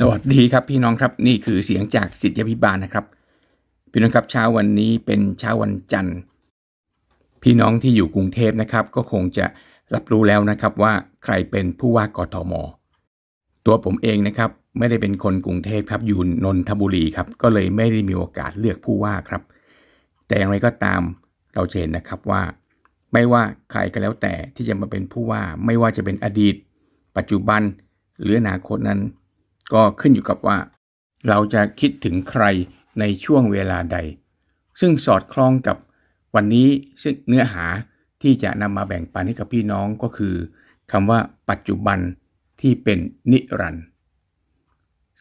สวัสดีครับพี่น้องครับนี่คือเสียงจากสิทธิพิบาลนะครับ พี่น้องครับเช้าวันนี้เป็นเช้าวันจันทร์ พี่น้องที่อยู่กรุงเทพนะครับ ก็คงจะรับรู้แล้วนะครับว่าใครเป็นผู้ว่ากทม ตัวผมเองนะครับไม่ได้เป็นคนกรุงเทพครับอยู่นนทบุรีครับก็เลยไม่ได้มีโอกาสเลือกผู้ว่าครับ แต่อย่างไรก็ตามเราจะเห็นนะครับว่า ไม่ว่าใครก็แล้วแต่ที่จะมาเป็นผู้ว่า ไม่ว่าจะเป็นอดีต ปัจจุบันหรืออนาคตนั้น ก็ขึ้นอยู่กับว่า เราจะคิดถึงใครในช่วงเวลาใด ซึ่งสอดคล้องกับวันนี้ซึ่งเนื้อหาที่จะนำมาแบ่งปันให้กับพี่น้องก็คือคำว่าปัจจุบันที่เป็นนิรันดร์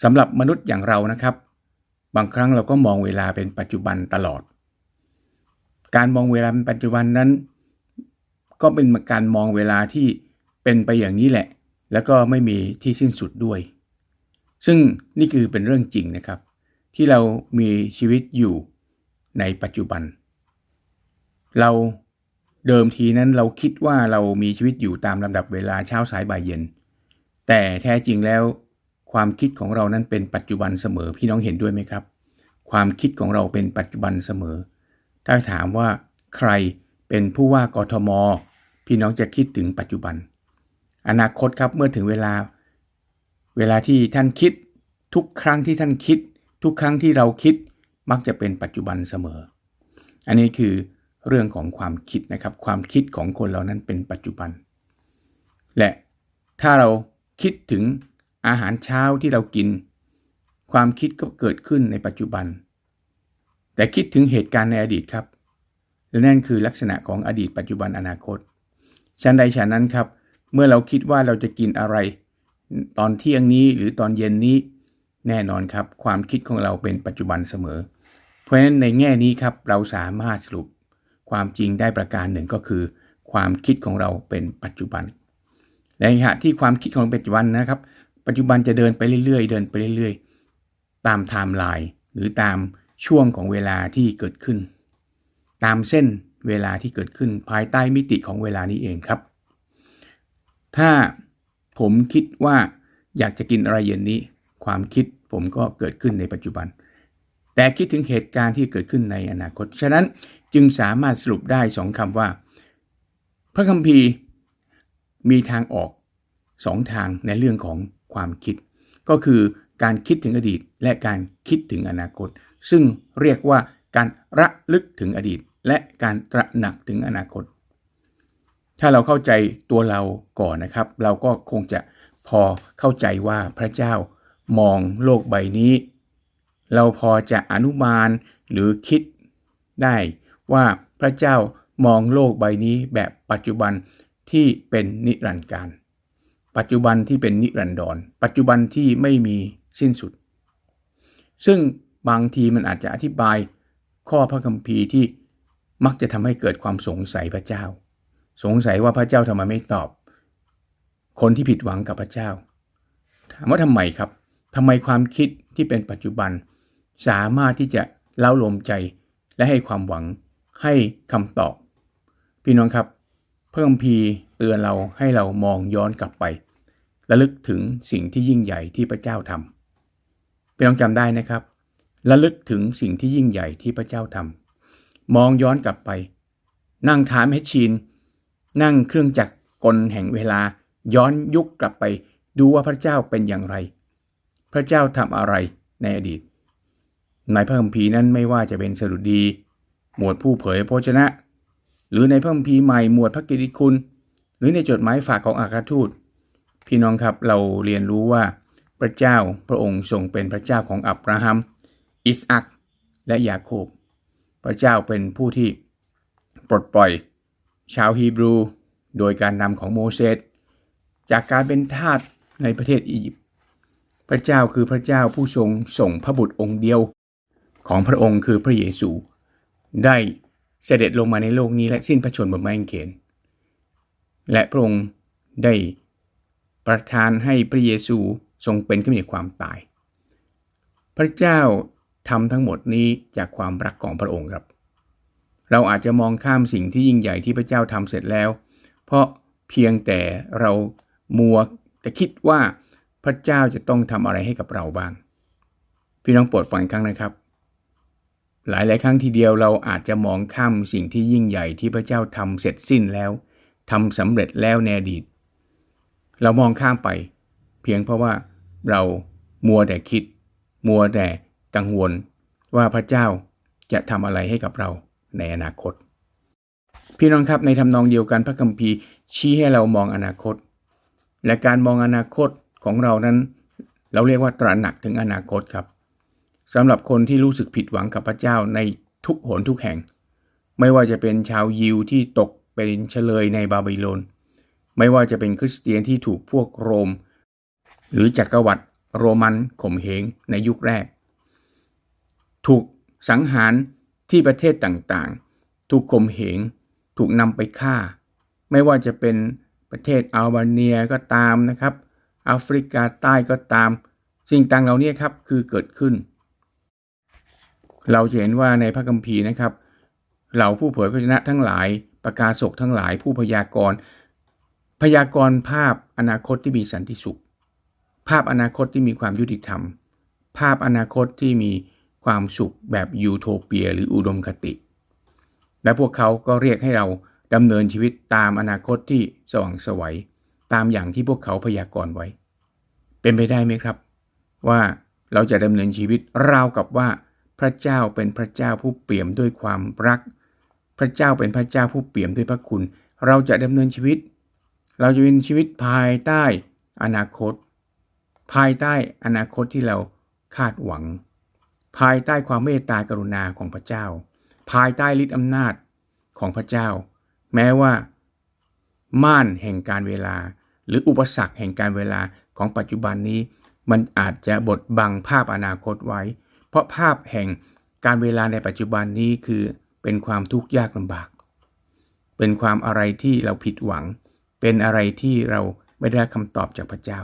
สำหรับมนุษย์อย่างเรานะครับ บางครั้งเราก็มองเวลาเป็นปัจจุบันตลอด การมองเวลาเป็นปัจจุบันนั้น ก็เป็นการมองเวลาที่เป็นไปอย่างนี้แหละ แล้วก็ไม่มีที่สิ้นสุดด้วย ซึ่งนี่คือเป็นเรื่องจริงนะครับ ที่เรามีชีวิตอยู่ในปัจจุบัน เราเดิมทีนั้นเราคิดว่าเรามีชีวิตอยู่ตามลำดับเวลาเช้าสายบ่ายเย็น แต่แท้จริงแล้ว ความคิดของเรานั้นเป็นปัจจุบันเสมอพี่น้องเห็นด้วยไหมครับ ความคิดของเราเป็นปัจจุบันเสมอ ถ้าถามว่าใครเป็นผู้ว่ากทม พี่น้องจะคิดถึงปัจจุบัน อนาคตครับเมื่อถึงเวลา เวลาที่ท่านคิด ทุกครั้งที่ท่านคิด ทุกครั้งที่เราคิดมักจะเป็นปัจจุบันเสมอ อันนี้คือเรื่องของความคิดนะครับ ความคิดของคนเรานั้นเป็นปัจจุบัน และถ้าเราคิดถึงอาหารเช้าที่เรากิน ความคิดก็เกิดขึ้นในปัจจุบัน แต่คิดถึงเหตุการณ์ในอดีตครับ และนั่นคือลักษณะของอดีตปัจจุบันอนาคตฉันใดฉันนั้นครับ เมื่อเราคิดว่าเราจะกินอะไร ตอนเที่ยงนี้หรือตอนเย็นนี้แน่นอนครับ ความคิดของเราเป็นปัจจุบันเสมอ เพราะฉะนั้นในแง่นี้ครับเราสามารถสรุปความจริงได้ประการหนึ่งก็คือ ความคิดของเราเป็นปัจจุบัน ในขณะที่ความคิดของปัจจุบันนะครับ ปัจจุบันจะเดินไปเรื่อยๆ เดินไปเรื่อยๆ ตามไทม์ไลน์หรือตามช่วงของเวลาที่เกิดขึ้น ตามเส้นเวลาที่เกิดขึ้นภายใต้มิติของเวลานี้เองครับ ถ้า ผมคิดว่าอยากจะกินอะไรเย็นนี้ ความคิดผมก็เกิดขึ้นในปัจจุบัน แต่คิดถึงเหตุการณ์ที่เกิดขึ้นในอนาคต ฉะนั้นจึงสามารถสรุปได้สองคำว่า พระคัมภีร์มีทางออกสองทางในเรื่องของความคิด ก็คือการคิดถึงอดีตและการคิดถึงอนาคต ซึ่งเรียกว่าการระลึกถึงอดีต และการตระหนักถึงอนาคต ถ้าเราเข้าใจตัวเราก่อนนะครับ เราก็คงจะพอเข้าใจว่าพระเจ้ามองโลกใบนี้ เราพอจะอนุมานหรือคิดได้ว่าพระเจ้ามองโลกใบนี้แบบปัจจุบันที่เป็นนิรันดร์การ ปัจจุบันที่เป็นนิรันดร ปัจจุบันที่ไม่มีสิ้นสุด ซึ่งบางทีมันอาจจะอธิบายข้อพระคัมภีร์ที่มักจะทำให้เกิดความสงสัยพระเจ้า สงสัยว่าพระเจ้าทำไมไม่ตอบ คนที่ผิดหวังกับพระเจ้า ถามว่าทำไมครับทำไมความคิดที่เป็นปัจจุบัน สามารถที่จะเล้าลมใจและให้ความหวังให้คำตอบ พี่น้องครับ เพระคัมภีเตือนเราให้เรามองย้อนกลับไประลึกถึงสิ่งที่ยิ่งใหญ่ที่พระเจ้าทำพี่น้องจำได้นะครับระลึกถึงสิ่งที่ยิ่งใหญ่ที่พระเจ้าทำมองย้อนกลับไป นั่งถามให้ชีน นั่งเครื่องจักรกลแห่งเวลาย้อนยุคกลับไปดูว่าพระเจ้าเป็นอย่างไร พระเจ้าทำอะไรในอดีต ในพระคัมภีร์นั้นไม่ว่าจะเป็นสดุดี หมวดผู้เผยพระชนะ หรือในพระคัมภีร์ใหม่หมวดพระกิติคุณ หรือในจดหมายฝากของอัครทูต พี่น้องครับเราเรียนรู้ว่า พระเจ้าพระองค์ทรงเป็นพระเจ้าของอับราฮัม อิสอักและยาโคบ พระเจ้าเป็นผู้ที่ปลดปล่อย ชาวฮีบรู โดยการนำของโมเสสจากการเป็นทาสในประเทศอียิปต์ พระเจ้าคือพระเจ้าผู้ทรงส่งพระบุตรองค์เดียว ของพระองค์คือพระเยซู ได้เสด็จลงมาในโลกนี้และสิ้นพระชนม์บนไม้กางเขน และพระองค์ได้ประทานให้พระเยซูทรงเป็นขึ้นจากความตาย พระเจ้าทำทั้งหมดนี้จากความรักของพระองค์ครับ เราอาจจะมองข้ามสิ่งที่ยิ่งใหญ่ที่พระเจ้าทำเสร็จแล้ว เพราะเพียงแต่เรามัวจะคิดว่าพระเจ้าจะต้องทำอะไรให้กับเราบ้าง พี่น้องโปรดฟังครั้งนะครับ หลายหลายครั้งทีเดียวเราอาจจะมองข้ามสิ่งที่ยิ่งใหญ่ที่พระเจ้าทำเสร็จสิ้นแล้วทำสำเร็จแล้วในอดีต เรามองข้ามไป เพียงเพราะว่าเรามัวแต่คิด มัวแต่กังวลว่าพระเจ้าจะทำอะไรให้กับเรา ในอนาคต พี่น้องครับในทำนองเดียวกันพระคัมภีร์ชี้ให้เรามองอนาคต และการมองอนาคตของเรานั้น เราเรียกว่าตระหนักถึงอนาคตครับสำหรับคนที่รู้สึกผิดหวังกับพระเจ้าในทุกหนทุกแห่ง ไม่ว่าจะเป็นชาวยิวที่ตกเป็นเฉลยในบาบิโลน ไม่ว่าจะเป็นคริสเตียนที่ถูกพวกโรม หรือจักรวรรดิโรมันข่มเหงในยุคแรก ถูกสังหาร ที่ประเทศต่างๆ ถูกข่มเหง ถูกนำไปฆ่า ไม่ว่าจะเป็นประเทศอัลบาเนียก็ตามนะครับแอฟริกาใต้ก็ตาม สิ่งต่างเหล่านี้ครับคือเกิดขึ้น เราจะเห็นว่าในพระคัมภีร์นะครับ เหล่าผู้เผยพระชนะทั้งหลายประกาศกทั้งหลายผู้พยากรณ์พยากรณ์ภาพอนาคตที่มีสันติสุข ภาพอนาคตที่มีความยุติธรรม ภาพอนาคตที่มี ความสุขแบบยูโทเปียหรืออุดมคติ และพวกเขาก็เรียกให้เราดำเนินชีวิตตามอนาคตที่สว่างไสวัยตามอย่างที่พวกเขาพยากรณ์ไว้ เป็นไปได้ไหมครับ ว่าเราจะดำเนินชีวิตราวกับว่า พระเจ้าเป็นพระเจ้าผู้เปี่ยมด้วยความรัก พระเจ้าเป็นพระเจ้าผู้เปี่ยมด้วยพระคุณ เราจะดำเนินชีวิต เราจะเป็นชีวิตภายใต้อนาคต ภายใต้อนาคตที่เราคาดหวัง ภายใต้ความเมตตากรุณาของพระเจ้า ภายใต้ฤทธิอำนาจของพระเจ้า แม้ว่า ม่านแห่งการเวลา หรืออุปสรรคแห่งการเวลาของปัจจุบันนี้ มันอาจจะบดบังภาพอนาคตไว้ เพราะภาพแห่งการเวลาในปัจจุบันนี้คือเป็นความทุกข์ยากลำบาก เป็นความอะไรที่เราผิดหวัง เป็นอะไรที่เราไม่ได้คำตอบจากพระเจ้า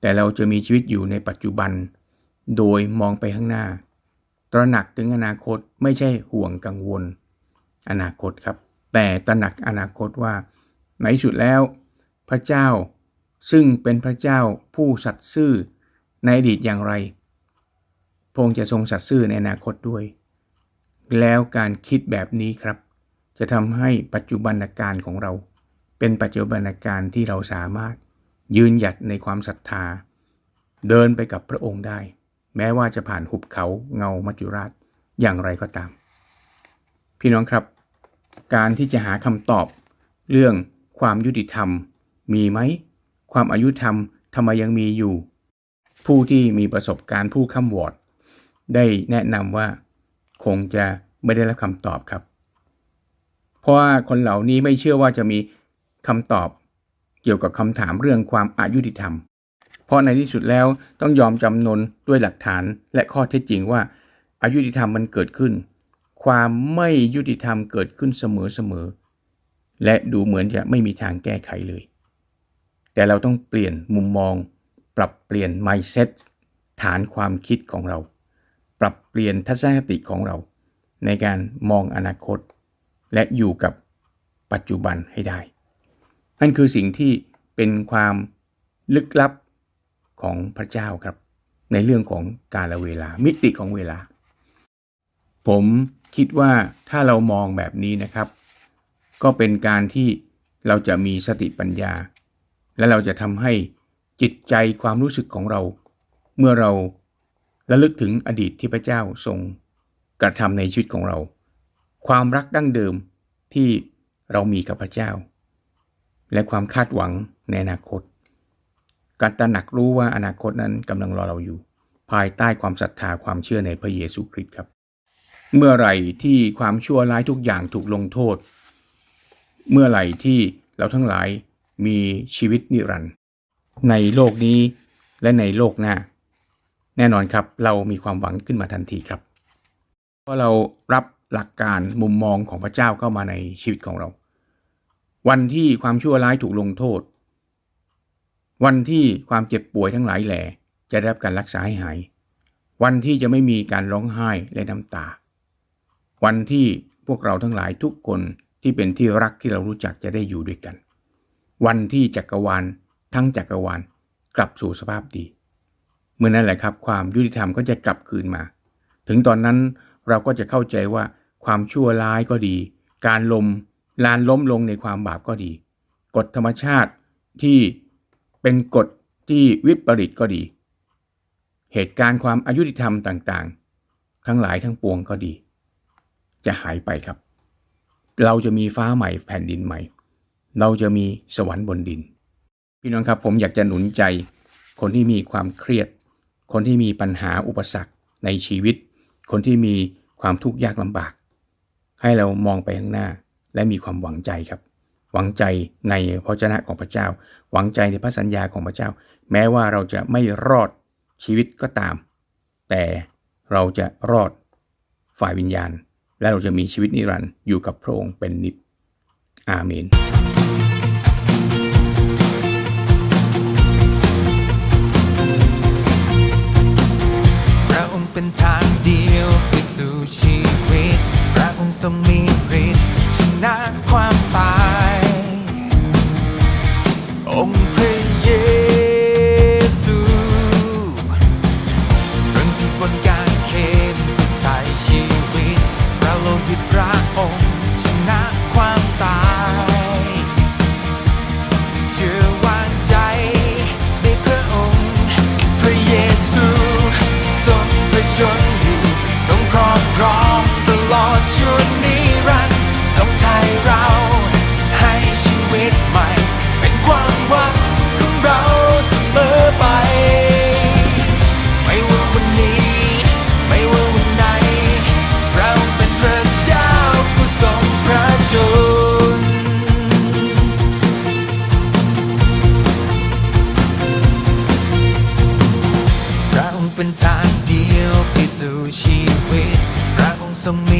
แต่เราจะมีชีวิตอยู่ในปัจจุบัน โดยมองไปข้างหน้า ตระหนักถึงอนาคตไม่ใช่ห่วงกังวล อนาคตครับ แต่ตระหนักอนาคตว่าในที่สุดแล้ว พระเจ้าซึ่งเป็นพระเจ้าผู้สัตย์ซื่อในอดีตอย่างไรพระองค์จะทรงสัตย์ซื่อในอนาคตด้วย แล้วการคิดแบบนี้ครับ จะทำให้ปัจจุบันการของเรา เป็นปัจจุบันการที่เราสามารถยืนหยัดในความศรัทธา เดินไปกับพระองค์ได้ แม้ว่าจะผ่านหุบเขาเงามัจจุราชอย่างไรก็ตาม พี่น้องครับ การที่จะหาคำตอบ เรื่องความยุติธรรม มีไหม ความอายุธรรมทำไมยังมีอยู่ ผู้ที่มีประสบการณ์ผู้ค้ำวอด ได้แนะนำว่า คงจะไม่ได้รับคำตอบครับ เพราะว่าคนเหล่านี้ไม่เชื่อว่าจะมีคำตอบ เกี่ยวกับคำถามเรื่องความอายุติธรรม เพราะในที่สุดแล้วต้องยอมจำนนด้วยหลักฐานและข้อเท็จจริงว่าอายุติธรรมมันเกิดขึ้น ความไม่ยุติธรรมเกิดขึ้นเสมอๆและดูเหมือนจะไม่มีทางแก้ไขเลย แต่เราต้องเปลี่ยนมุมมอง ปรับเปลี่ยน mindset ฐานความคิดของเรา ปรับเปลี่ยนทัศนคติของเรา ในการมองอนาคต และอยู่กับปัจจุบันให้ได้ นั่นคือสิ่งที่เป็นความลึกลับ ของพระเจ้าครับ ในเรื่องของกาลเวลา มิติของเวลา ผมคิดว่าถ้าเรามองแบบนี้นะครับ ก็เป็นการที่เราจะมีสติปัญญา และเราจะทำให้จิตใจความรู้สึกของเรา เมื่อเราระลึกถึงอดีตที่พระเจ้าทรงกระทำในชีวิตของเรา ความรักดั้งเดิมที่เรามีกับพระเจ้า และความคาดหวังในอนาคต การตระหนักรู้ว่าอนาคตนั้นกำลังรอเราอยู่ ภายใต้ความศรัทธาความเชื่อในพระเยซูคริสต์ครับ เมื่อไหร่ที่ความชั่วร้ายทุกอย่างถูกลงโทษ เมื่อไหร่ที่เราทั้งหลายมีชีวิตนิรันดร์ในโลกนี้และในโลกหน้า แน่นอนครับ เรามีความหวังขึ้นมาทันทีครับ เพราะเรารับหลักการมุมมองของพระเจ้าเข้ามาในชีวิตของเรา วันที่ความชั่วร้ายถูกลงโทษ วันที่ความเจ็บป่วยทั้งหลายแหล่จะได้รับการรักษาให้หาย วันที่จะไม่มีการร้องไห้และน้ำตา วันที่พวกเราทั้งหลายทุกคนที่เป็นที่รักที่เรารู้จักจะได้อยู่ด้วยกัน วันที่จักรวาลทั้งจักรวาลกลับสู่สภาพดี เมื่อนั้นแหละครับ ความยุติธรรมก็จะกลับคืนมา ถึงตอนนั้นเราก็จะเข้าใจว่าความชั่วร้ายก็ดี การลมลานล้มลงในความบาปก็ดี กฎธรรมชาติที่ เป็นกฎที่วิปริตก็ดี เหตุการณ์ความอายุติธรรมต่างๆ ทั้งหลายทั้งปวงก็ดี จะหายไปครับ เราจะมีฟ้าใหม่แผ่นดินใหม่ เราจะมีสวรรค์บนดิน พี่น้องครับผมอยากจะหนุนใจ คนที่มีความเครียด คนที่มีปัญหาอุปสรรคในชีวิต คนที่มีความทุกข์ยากลำบาก ให้เรามองไปข้างหน้าและมีความหวังใจครับ หวังใจในพระเจ้าของพระเจ้า หวังใจในพระสัญญาของพระเจ้า แม้ว่าเราจะไม่รอดชีวิตก็ตาม แต่เราจะรอดฝ่ายวิญญาณ และเราจะมีชีวิตนิรันดร์อยู่กับพระองค์เป็นนิจอาเมนพระองค์เป็นทางเดียวไปสู่ชีวิต พระองค์ทรงมีฤทธิ์ชนะความตาย องค์พระเยซูตรงที่บนการเขนเพื่อไทยชีวิตพระโลหิตพระ ทรงมี